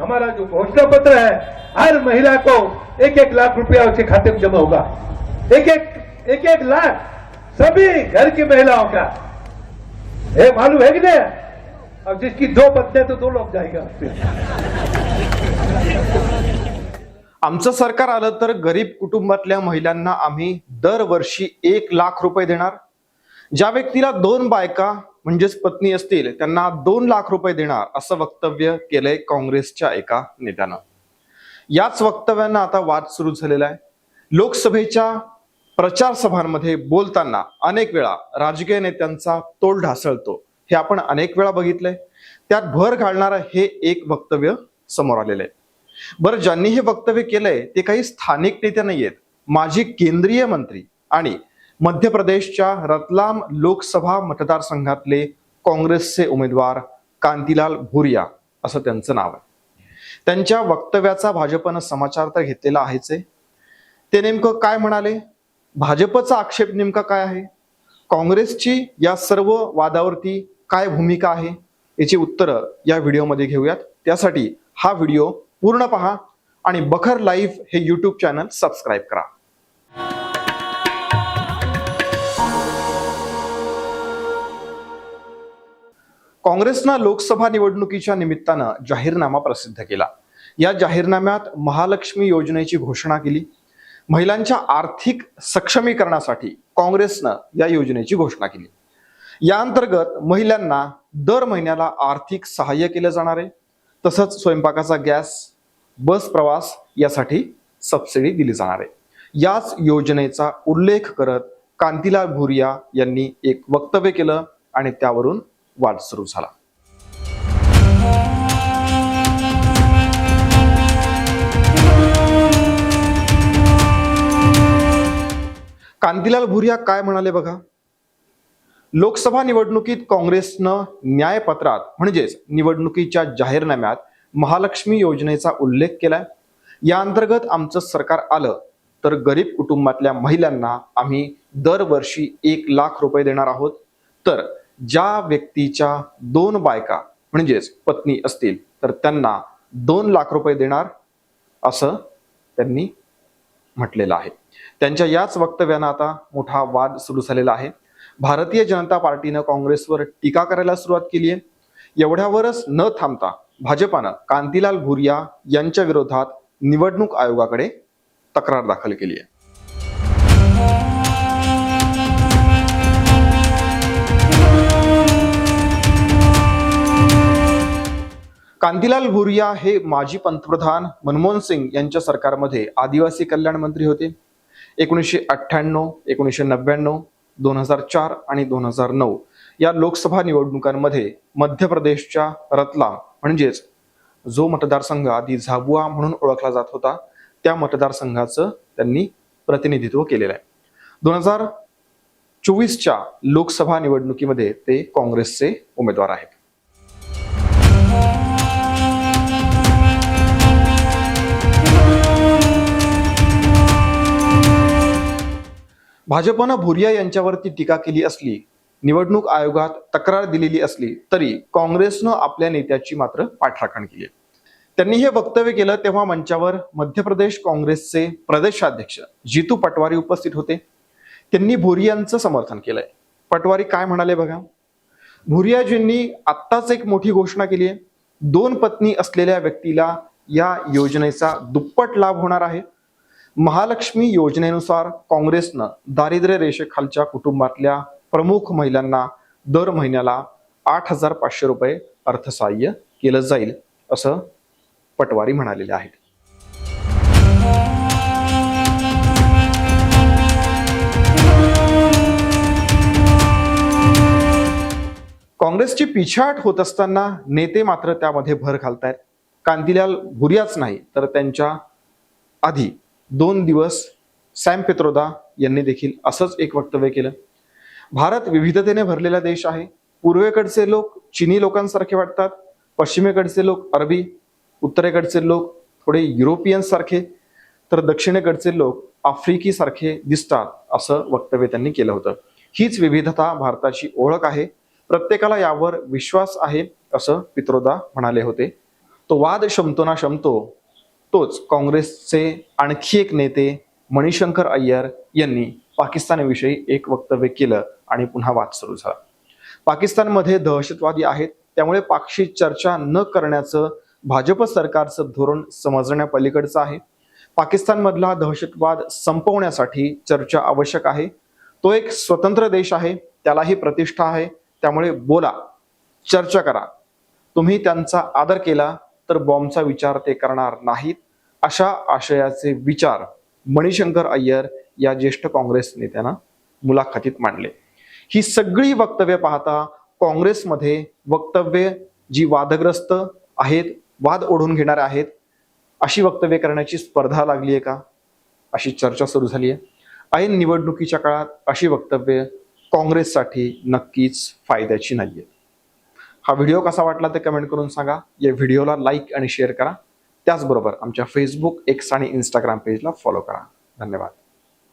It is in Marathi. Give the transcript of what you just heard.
हमारा जो घोषणा पत्र है हर महिला को एक एक लाख रुपया उसके खाते में जमा होगा। एक एक एक एक लाख सभी घर की महिलाओं का। ये मालूम है कि नहीं? अब जिसकी दो पत्नी तो दो लोग जाएगा। आमचं सरकार आलं तर गरीब कुटुंबातल्या महिलांना आम्ही दरवर्षी एक लाख रुपये देणार. ज्या व्यक्तीला दोन बायका म्हणजेच पत्नी असतील त्यांना दोन लाख रुपये देणार असं वक्तव्य केलंय काँग्रेसच्या एका नेत्यानं. याच वक्तव्यांना आता वाद सुरू झालेला आहे. लोकसभेच्या प्रचार सभांमध्ये बोलताना अनेक वेळा राजकीय नेत्यांचा तोल ढासळतो. हे आपण अनेक वेळा बघितलंय. त्यात भर घालणारं हे एक वक्तव्य समोर आलेलं आहे. बरं ज्यांनी हे वक्तव्य केलंय ते काही स्थानिक नेते नाहीयेत. माजी केंद्रीय मंत्री आणि मध्य प्रदेशच्या रतलाम लोकसभा मतदारसंघातले काँग्रेसचे उमेदवार कांतीलाल भुरिया असं त्यांचं नाव आहे. त्यांच्या वक्तव्याचा भाजपनं समाचार तर घेतलेला आहेच ते नेमकं काय म्हणाले? भाजपचा आक्षेप नेमका काय आहे? काँग्रेसची या सर्व वादावरती काय भूमिका आहे? याची उत्तरं या व्हिडिओमध्ये घेऊयात. त्यासाठी हा व्हिडिओ पूर्ण पहा आणि बखर लाईव्ह हे यूट्यूब चॅनल सबस्क्राईब करा. काँग्रेसनं लोकसभा निवडणुकीच्या निमित्तानं जाहीरनामा प्रसिद्ध केला. या जाहीरनाम्यात महालक्ष्मी योजनेची घोषणा केली. महिलांच्या आर्थिक सक्षमीकरणासाठी काँग्रेसनं या योजनेची घोषणा केली. या अंतर्गत महिलांना दर महिन्याला आर्थिक सहाय्य केलं जाणार आहे. तसंच स्वयंपाकाचा गॅस बस प्रवास यासाठी सबसिडी दिली जाणार आहे. याच योजनेचा उल्लेख करत कांतीलाल भुरिया यांनी एक वक्तव्य केलं आणि त्यावरून वाद सुरू झाला. कांतीलाल भुरिया काय म्हणाले बघा? लोकसभा निवडणुकीत काँग्रेसनं न्यायपत्रात म्हणजेच निवडणुकीच्या जाहीरनाम्यात महालक्ष्मी योजनेचा उल्लेख केलाय. या अंतर्गत आमचं सरकार आलं तर गरीब कुटुंबातल्या महिलांना आम्ही दरवर्षी एक लाख रुपये देणार आहोत. तर ज्या व्यक्तीच्या दोन बायका म्हणजेच पत्नी असतील तर त्यांना दोन लाख रुपये देणार असं त्यांनी म्हटलेलं आहे. त्यांच्या याच वक्तव्यानं आता मोठा वाद सुरू झालेला आहे. भारतीय जनता पार्टीनं काँग्रेसवर टीका करायला सुरुवात केली आहे एवढ्यावरच न थांबता भाजपानं कांतीलाल भुरिया यांच्या विरोधात निवडणूक आयोगाकडे तक्रार दाखल केली आहे कांतीलाल भुरिया हे माजी पंतप्रधान मनमोहन सिंग यांच्या सरकारमध्ये आदिवासी कल्याण मंत्री होते. एकोणीसशे अठ्ठ्याण्णव एकोणीसशे नव्याण्णव दोन हजार चार आणि दोन हजार नऊ या लोकसभा निवडणुकांमध्ये मध्य प्रदेशच्या रतलाम म्हणजेच जो मतदारसंघ आधी झाबुआ म्हणून ओळखला जात होता त्या मतदारसंघाचं त्यांनी प्रतिनिधित्व केलेलं आहे. दोन हजार चोवीसच्या लोकसभा निवडणुकीमध्ये ते काँग्रेसचे उमेदवार आहेत. भाजपनं भुरिया यांच्यावरती टीका केली असली निवडणूक आयोगात तक्रार दिलेली असली तरी काँग्रेसनं आपल्या नेत्याची मात्र पाठराखण केली. त्यांनी हे वक्तव्य केलं तेव्हा मंचावर मध्य प्रदेश काँग्रेसचे प्रदेशाध्यक्ष जितू पटवारी उपस्थित होते. त्यांनी भुरियांचं समर्थन केलंय. पटवारी काय म्हणाले बघा? भुरियाजींनी आत्ताच एक मोठी घोषणा केली आहे. दोन पत्नी असलेल्या व्यक्तीला या योजनेचा दुप्पट लाभ होणार आहे. महालक्ष्मी योजनेनुसार काँग्रेसनं दारिद्र्य रेषेखालच्या कुटुंबातल्या प्रमुख महिलांना दर महिन्याला आठ हजार पाचशे रुपये अर्थसहाय्य केलं जाईल असं पटवारी म्हणालेले आहेत. काँग्रेसची पिछाट होत असताना नेते मात्र त्यामध्ये भर घालतायत. कांतीलाल भुर्याच नाही तर त्यांच्या आधी दोन दिवस सॅम पेत्रोदा यांनी देखील असंच एक वक्तव्य केलं. भारत विविधतेने भरलेला देश आहे. पूर्वेकडचे लोक चिनी लोकांसारखे वाटतात. पश्चिमेकडचे लोक अरबी उत्तरेकडचे लोक थोडे युरोपियन सारखे तर दक्षिणेकडचे लोक आफ्रिकी सारखे दिसतात असं वक्तव्य त्यांनी केलं होतं. हीच विविधता भारताची ओळख आहे. प्रत्येकाला यावर विश्वास आहे असं पित्रोदा म्हणाले होते. तो वाद शमतो ना शमतो तोच काँग्रेसचे आणखी एक नेते मणिशंकर अय्यर यांनी पाकिस्तानविषयी एक वक्तव्य केलं आणि पुन्हा वाद सुरू झाला. पाकिस्तानमध्ये दहशतवादी आहेत त्यामुळे पाकशी चर्चा न करण्याचं भाजप सरकारचं धोरण समजण्यापलीकडचं आहे. पाकिस्तानमधला दहशतवाद संपवण्यासाठी चर्चा आवश्यक आहे. तो एक स्वतंत्र देश आहे त्यालाही प्रतिष्ठा आहे त्यामुळे बोला चर्चा करा. तुम्ही त्यांचा आदर केला तर बॉम्बचा विचार ते करणार नाहीत अशा आशयाचे विचार मणिशंकर अय्यर या ज्येष्ठ काँग्रेस नेत्यांना मुलाखतीत मांडले. ही सगळी वक्तव्य पाहता काँग्रेसमध्ये वक्तव्य जी वादग्रस्त आहेत वाद ओढून घेणारे आहेत अशी वक्तव्य करण्याची स्पर्धा लागली आहे का? अशी चर्चा सुरू झाली आहे. ऐन निवडणुकीच्या काळात अशी वक्तव्य काँग्रेससाठी नक्कीच फायद्याची नाहीये. हा व्हिडिओ कसा वाटला ते कमेंट करून सांगा. या व्हिडिओला लाईक आणि शेअर करा. त्याचबरोबर आमच्या फेसबुक एक्स आणि इंस्टाग्राम पेजला फॉलो करा. धन्यवाद.